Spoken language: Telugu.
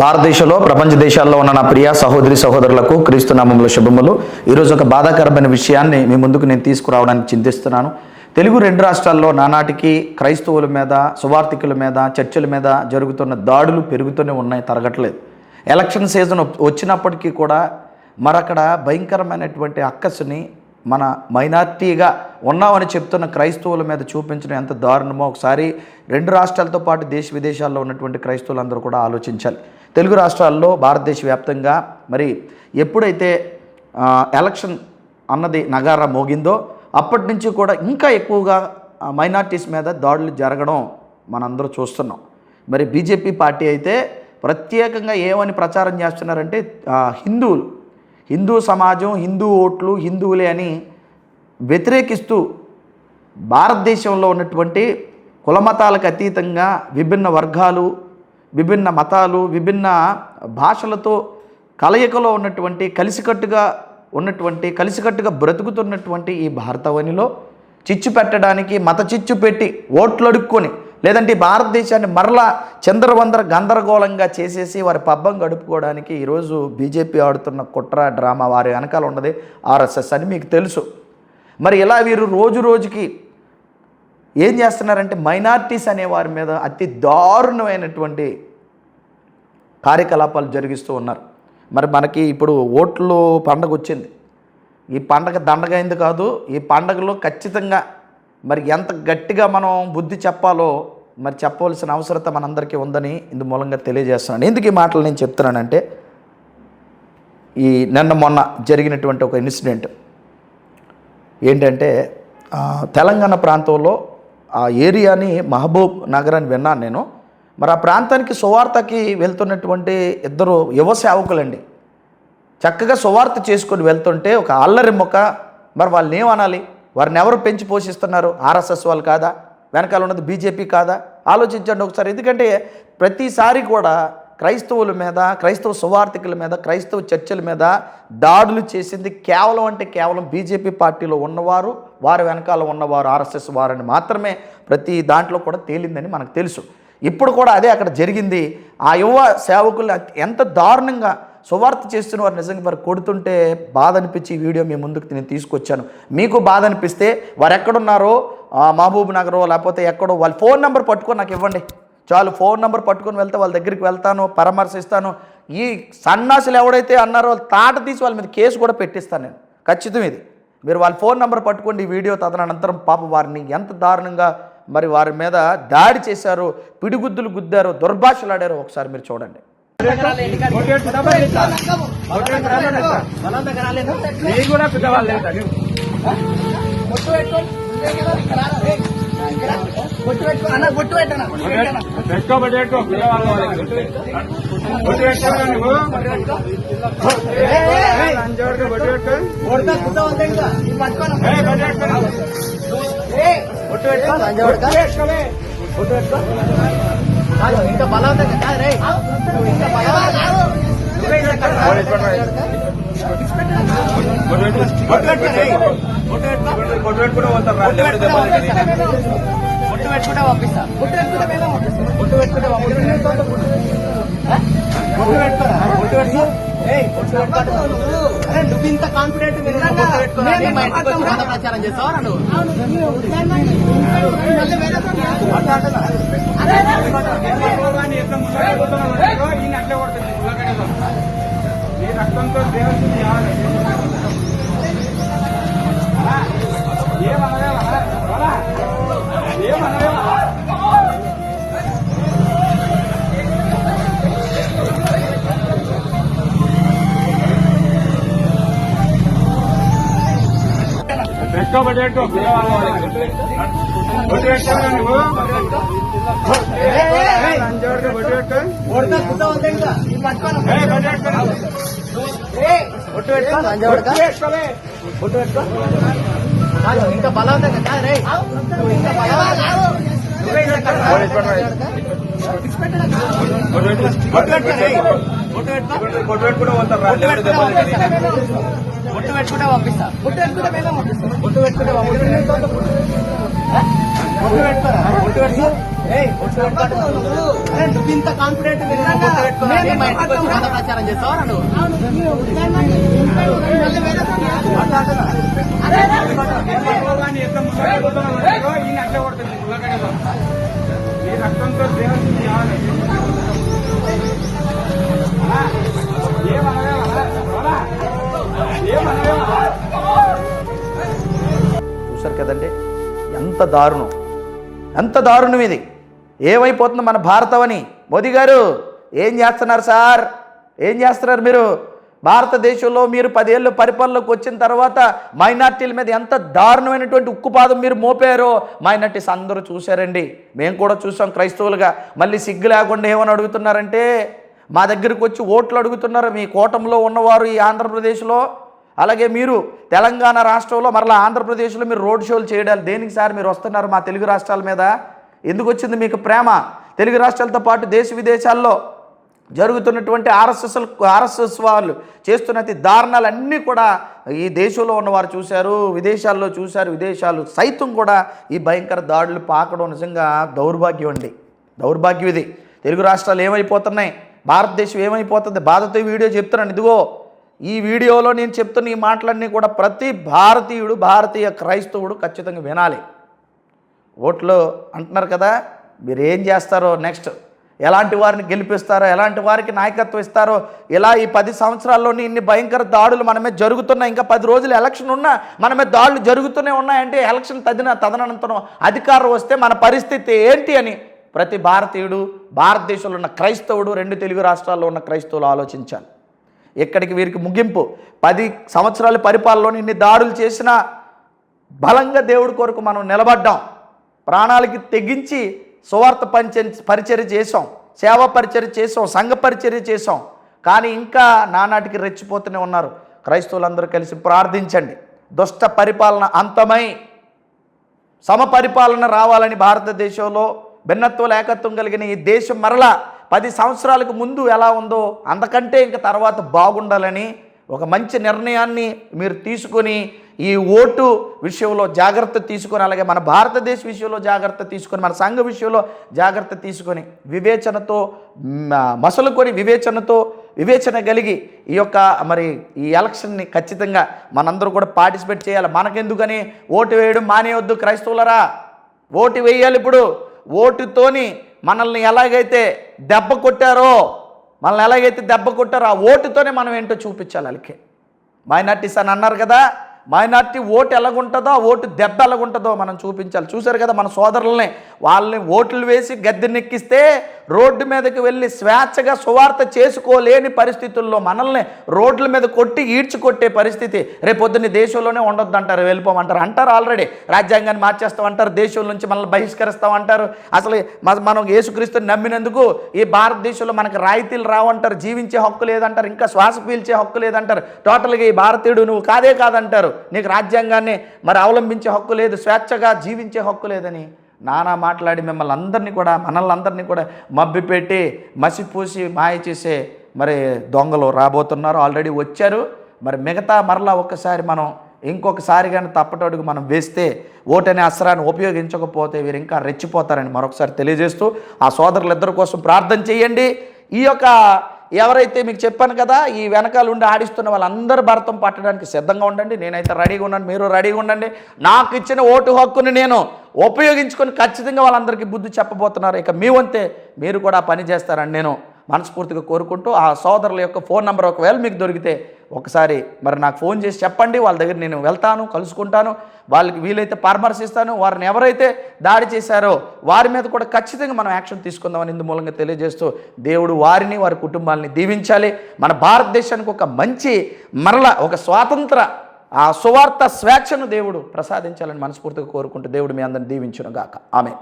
భారతదేశంలో ప్రపంచ దేశాల్లో ఉన్న నా ప్రియ సహోదరి సహోదరులకు క్రీస్తు నామంలో శుభములు. ఈరోజు ఒక బాధాకరమైన విషయాన్ని మీ ముందుకు నేను తీసుకురావడానికి చింతిస్తున్నాను. తెలుగు రెండు రాష్ట్రాల్లో నానాటికి క్రైస్తవుల మీద సువార్థికుల మీద చర్చల మీద జరుగుతున్న దాడులు పెరుగుతూనే ఉన్నాయి తరగట్లేదు. ఎలక్షన్ సీజన్ వచ్చినప్పటికీ కూడా మరక్కడ భయంకరమైనటువంటి అక్కసుని మన మైనార్టీగా ఉన్నామని చెప్తున్న క్రైస్తవుల మీద చూపించడం ఎంత దారుణమో ఒకసారి రెండు రాష్ట్రాలతో పాటు దేశ విదేశాల్లో ఉన్నటువంటి క్రైస్తవులందరూ కూడా ఆలోచించాలి. తెలుగు రాష్ట్రాల్లో భారతదేశ వ్యాప్తంగా మరి ఎప్పుడైతే ఎలక్షన్ అన్నది నగారా మోగిందో అప్పటి నుంచి కూడా ఇంకా ఎక్కువగా మైనార్టీస్ మీద దాడులు జరగడం మనందరూ చూస్తున్నాం. మరి బీజేపీ పార్టీ అయితే ప్రత్యేకంగా ఏమని ప్రచారం చేస్తున్నారంటే హిందువులు హిందూ సమాజం హిందూ ఓట్లు హిందువులే అని వ్యతిరేకిస్తూ భారతదేశంలో ఉన్నటువంటి కులమతాలకు అతీతంగా విభిన్న వర్గాలు విభిన్న మతాలు విభిన్న భాషలతో కలయికలో ఉన్నటువంటి కలిసికట్టుగా ఉన్నటువంటి కలిసికట్టుగా బ్రతుకుతున్నటువంటి ఈ భారతవనిలో చిచ్చు పెట్టడానికి మత చిచ్చు పెట్టి ఓట్లు అడుక్కొని లేదంటే భారతదేశాన్ని మరలా చంద్రవందర గందరగోళంగా చేసేసి వారి పబ్బం గడుపుకోవడానికి ఈరోజు బీజేపీ ఆడుతున్న కుట్ర డ్రామా వారి వెనకాల ఉన్నది ఆర్ఎస్ఎస్ అని మీకు తెలుసు. మరి ఇలా వీరు రోజు రోజుకి ఏం చేస్తున్నారంటే మైనార్టీస్ అనే వారి మీద అతి దారుణమైనటువంటి కార్యకలాపాలు జరిగిస్తూ ఉన్నారు. మరి మనకి ఇప్పుడు ఓట్లు పండగ వచ్చింది. ఈ పండగ దండగైంది కాదు ఈ పండగలో ఖచ్చితంగా మరి ఎంత గట్టిగా మనం బుద్ధి చెప్పాలో మరి చెప్పవలసిన అవసరత మనందరికీ ఉందని ఇందు మూలంగా తెలియజేస్తున్నాను. ఎందుకు ఈ మాటలు నేను చెప్తున్నానంటే ఈ నిన్న మొన్న జరిగినటువంటి ఒక ఇన్సిడెంట్. ఏంటంటే తెలంగాణ ప్రాంతంలో ఆ ఏరియాని మహబూబ్ నగర్ అని విన్నాను నేను. మరి ఆ ప్రాంతానికి సువార్తకి వెళ్తున్నటువంటి ఇద్దరు యువ సేవకులండి. చక్కగా సువార్త చేసుకొని వెళ్తుంటే ఒక అల్లరి మొక్క మరి వాళ్ళని ఏమనాలి వారిని ఎవరు పెంచి పోషిస్తున్నారు? ఆర్ఎస్ఎస్ వాళ్ళు కాదా? వెనకాల ఉన్నది బీజేపీ కాదా? ఆలోచించండి ఒకసారి. ఎందుకంటే ప్రతిసారి కూడా క్రైస్తవుల మీద క్రైస్తవ సువార్థికుల మీద క్రైస్తవ చర్చల మీద దాడులు చేసింది కేవలం అంటే కేవలం బీజేపీ పార్టీలో ఉన్నవారు వారి వెనకాల ఉన్నవారు ఆర్ఎస్ఎస్ వారని మాత్రమే ప్రతి దాంట్లో కూడా తేలిందని మనకు తెలుసు. ఇప్పుడు కూడా అదే అక్కడ జరిగింది. ఆ యువ సేవకులు ఎంత దారుణంగా సువార్త చేస్తున్న వారు నిజంగా వారు కొడుతుంటే బాధ అనిపించి ఈ వీడియో మీ ముందుకు నేను తీసుకొచ్చాను. మీకు బాధ అనిపిస్తే వారు ఎక్కడున్నారో మహబూబ్ నగరో లేకపోతే ఎక్కడో వాళ్ళ ఫోన్ నెంబర్ పట్టుకొని నాకు ఇవ్వండి. చాలు ఫోన్ నెంబర్ పట్టుకొని వెళ్తే వాళ్ళ దగ్గరికి వెళ్తాను పరామర్శిస్తాను. ఈ సన్నాసులు ఎవడైతే అన్నారో వాళ్ళు తాట తీసి వాళ్ళ మీద కేసు కూడా పెట్టిస్తాను నేను. ఖచ్చితం ఇది. మీరు వాళ్ళ ఫోన్ నెంబర్ పట్టుకోండి ఈ వీడియో తదనంతరం పాప వారిని ఎంత దారుణంగా మరి వారి మీద దాడి చేశారు పిడిగుద్దులు గుద్దారు దుర్భాషలాడారు ఒకసారి మీరు చూడండి. కూడా పెద్దవాళ్ళు లేదు అది. పెట్టుకో పెట్టుకో పిల్లవాళ్ళ వాళ్ళకి. బొట్టు పెట్టుకోరా నువ్వు ఏయ్, లంచోడుకు బొట్టు పెట్టుకో. ఏయ్, బొట్టు పెట్టుకో. బొట్టు పెట్టుకోలే. బొట్టు పెట్టుకుంటే. నువ్వు ఇంత కాన్ఫిడెంట్ ప్రచారం చేస్తావా నువ్వు అట్లే. నీ రక్తంతో దేవుడికి చేయాలి. అలా. ఏమనలేవా? అలా. ఏమనలేవా? పెట్టుకో బొట్టు పెట్టుకో పిల్లవాళ్ళ వాళ్ళకి. బొట్టు పెట్టుకో. ఏయ్, బొట్టు పెట్టుకో. ఇంకా బలవంతంగా కాదు రే ఇంకా బొట్టు పెట్టుకుంటే పంపిస్తా బొట్టు పెట్టుకుంటే మేమే పంపిస్తాం బొట్టు పెట్టుకుంటే పంపిస్తా బొట్టు పెట్టుకోరా బొట్టు పెట్టుకో ఏయ్ బొట్టు అరే నువ్వు ఇంత కాన్ఫిడెంట్ ప్రచారం చేస్తావా రక్తంతో చేయాలి? చూశారు కదండి ఎంత దారుణం ఎంత దారుణం ఇది ఏమైపోతుంది మన భారతమని మోదీ గారు ఏం చేస్తున్నారు సార్? ఏం చేస్తున్నారు మీరు? భారతదేశంలో మీరు పదేళ్ళు పరిపాలనలోకి వచ్చిన తర్వాత మైనార్టీల మీద ఎంత దారుణమైనటువంటి ఉక్కుపాదం మీరు మోపారో మైనార్టీస్ అందరూ చూశారండి. మేము కూడా చూసాం క్రైస్తవులుగా. మళ్ళీ సిగ్గు లేకుండా ఏమని అడుగుతున్నారంటే మా దగ్గరికి వచ్చి ఓట్లు అడుగుతున్నారు మీ కోటంలో ఉన్నవారు ఈ ఆంధ్రప్రదేశ్లో. అలాగే మీరు తెలంగాణ రాష్ట్రంలో మరలా ఆంధ్రప్రదేశ్లో మీరు రోడ్ షోలు చేయడాలి దేనికి సార్ మీరు వస్తున్నారు మా తెలుగు రాష్ట్రాల మీద? ఎందుకు వచ్చింది మీకు ప్రేమ? తెలుగు రాష్ట్రాలతో పాటు దేశ విదేశాల్లో జరుగుతున్నటువంటి ఆర్ఎస్ఎస్ ఆర్ఎస్ఎస్ వాళ్ళు చేస్తున్న దారుణాలన్నీ కూడా ఈ దేశంలో ఉన్నవారు చూశారు విదేశాల్లో చూశారు విదేశాలు సైతం కూడా ఈ భయంకర దాడులు పాకడం నిజంగా దౌర్భాగ్యం అండి. దౌర్భాగ్యం ఇది. తెలుగు రాష్ట్రాలు ఏమైపోతున్నాయి? భారతదేశం ఏమైపోతుంది? బాధతో వీడియో చెప్తున్నాను. ఇదిగో ఈ వీడియోలో నేను చెప్తున్న ఈ మాటలన్నీ కూడా ప్రతి భారతీయుడు భారతీయ క్రైస్తవుడు ఖచ్చితంగా వినాలి. ఓట్లు అంటున్నారు కదా మీరు ఏం చేస్తారో నెక్స్ట్ ఎలాంటి వారిని గెలిపిస్తారో ఎలాంటి వారికి నాయకత్వం ఇస్తారో ఇలా ఈ పది సంవత్సరాల్లోని ఇన్ని భయంకర దాడులు మనమే జరుగుతున్నాయి ఇంకా పది రోజులు ఎలక్షన్ ఉన్నా మనమే దాడులు జరుగుతూనే ఉన్నాయంటే ఎలక్షన్ తదిన తదనంతరం అధికారం వస్తే మన పరిస్థితి ఏంటి అని ప్రతి భారతీయుడు భారతదేశంలో ఉన్న క్రైస్తవుడు రెండు తెలుగు రాష్ట్రాల్లో ఉన్న క్రైస్తవులు ఆలోచించాలి. ఎక్కడికి వీరికి ముగింపు? పది సంవత్సరాల పరిపాలనలో ఇన్ని దాడులు చేసినా బలంగా దేవుడి కొరకు మనం నిలబడ్డాం. ప్రాణాలకి తెగించి సువార్త పంచ పరిచర్య చేసాం సేవా పరిచర్య చేసాం సంఘ పరిచర్య చేసాం కానీ ఇంకా నానాటికి రెచ్చిపోతూనే ఉన్నారు. క్రైస్తవులందరూ కలిసి ప్రార్థించండి. దుష్ట పరిపాలన అంతమై సమపరిపాలన రావాలని భారతదేశంలో భిన్నత్వం ఏకత్వం కలిగిన ఈ దేశం మరలా పది సంవత్సరాలకు ముందు ఎలా ఉందో అంతకంటే ఇంకా తర్వాత బాగుండాలని ఒక మంచి నిర్ణయాన్ని మీరు తీసుకొని ఈ ఓటు విషయంలో జాగ్రత్త తీసుకొని అలాగే మన భారతదేశ విషయంలో జాగ్రత్త తీసుకొని మన సంఘ విషయంలో జాగ్రత్త తీసుకొని వివేచనతో మసలుకొని వివేచనతో వివేచన కలిగి ఈ యొక్క మరి ఈ ఎలక్షన్ని ఖచ్చితంగా మనందరూ కూడా పార్టిసిపేట్ చేయాలి. మనకెందుకని ఓటు వేయడం మానేయొద్దు క్రైస్తవులరా? ఓటు వేయాలి ఇప్పుడు. ఓటుతోని మనల్ని ఎలాగైతే దెబ్బ కొట్టారో మనల్ని ఎలాగైతే దెబ్బ కొట్టారో ఆ ఓటుతోనే మనం ఏంటో చూపించాలి వాళ్ళకి. మైనార్టీస్ అని అన్నారు కదా మైనార్టీ ఓటు ఎలాగుంటుందో ఆ ఓటు దెబ్బ ఎలాగుంటుందో మనం చూపించాలి. చూశారు కదా మన సోదరులనే? వాళ్ళని ఓట్లు వేసి గద్దెనెక్కిస్తే రోడ్డు మీదకి వెళ్ళి స్వేచ్ఛగా సువార్త చేసుకోలేని పరిస్థితుల్లో మనల్ని రోడ్ల మీద కొట్టి ఈడ్చి కొట్టే పరిస్థితి రేపొద్దున్న దేశంలోనే ఉండొద్దు అంటారు వెళ్ళిపోమంటారు. అంటారు ఆల్రెడీ రాజ్యాంగాన్ని మార్చేస్తామంటారు దేశం నుంచి మనల్ని బహిష్కరిస్తామంటారు. అసలు మ- మనం యేసుక్రీస్తుని నమ్మినందుకు ఈ భారతదేశంలో మనకు రాయితీలు రావంటారు జీవించే హక్కు లేదంటారు ఇంకా శ్వాస పీల్చే హక్కు లేదంటారు. టోటల్గా ఈ భారతీయుడు నువ్వు కాదే కాదంటారు. నీకు రాజ్యాంగాన్ని మరి అవలంబించే హక్కు లేదు స్వేచ్ఛగా జీవించే హక్కు లేదని. నానా మాట్లాడి మిమ్మల్ని అందరినీ కూడా మనల్ని అందరినీ కూడా మబ్బిపెట్టి మసిపూసి మాయ చేసే మరి దొంగలు రాబోతున్నారు. ఆల్రెడీ వచ్చారు. మరి మిగతా మరలా ఒక్కసారి మనం ఇంకొకసారి కానీ తప్పటడుగు మనం వేస్తే ఓటనే అస్త్రాన్ని ఉపయోగించకపోతే వీరు ఇంకా రెచ్చిపోతారని మరొకసారి తెలియజేస్తూ ఆ సోదరులిద్దరి కోసం ప్రార్థన చేయండి. ఈ యొక్క ఎవరైతే మీకు చెప్పాను కదా ఈ వెనకాల ఉండి ఆడిస్తున్న వాళ్ళందరూ భరతం పట్టడానికి సిద్ధంగా ఉండండి. నేనైతే రెడీగా ఉన్నాను మీరు రెడీగా ఉండండి. నాకు ఇచ్చిన ఓటు హక్కుని నేను ఉపయోగించుకొని ఖచ్చితంగా వాళ్ళందరికీ బుద్ధి చెప్పబోతున్నారు. ఇక మీ వంతే మీరు కూడా పని చేస్తారని నేను మనస్ఫూర్తిగా కోరుకుంటూ ఆ సోదరుల యొక్క ఫోన్ నెంబర్ ఒకవేళ మీకు దొరికితే ఒకసారి మరి నాకు ఫోన్ చేసి చెప్పండి. వాళ్ళ దగ్గర నేను వెళ్తాను కలుసుకుంటాను. వాళ్ళకి వీలైతే పరామర్శిస్తాను వారిని ఎవరైతే దాడి చేశారో వారి మీద కూడా ఖచ్చితంగా మనం యాక్షన్ తీసుకుందామని ఇందు మూలంగా తెలియజేస్తూ దేవుడు వారిని వారి కుటుంబాలని దీవించాలి. మన భారతదేశానికి ఒక మంచి మరల ఒక స్వాతంత్ర ఆ సువార్త స్వేచ్ఛను దేవుడు ప్రసాదించాలని మనస్ఫూర్తిగా కోరుకుంటూ దేవుడు మీ అందరిని దీవించును గాక ఆమె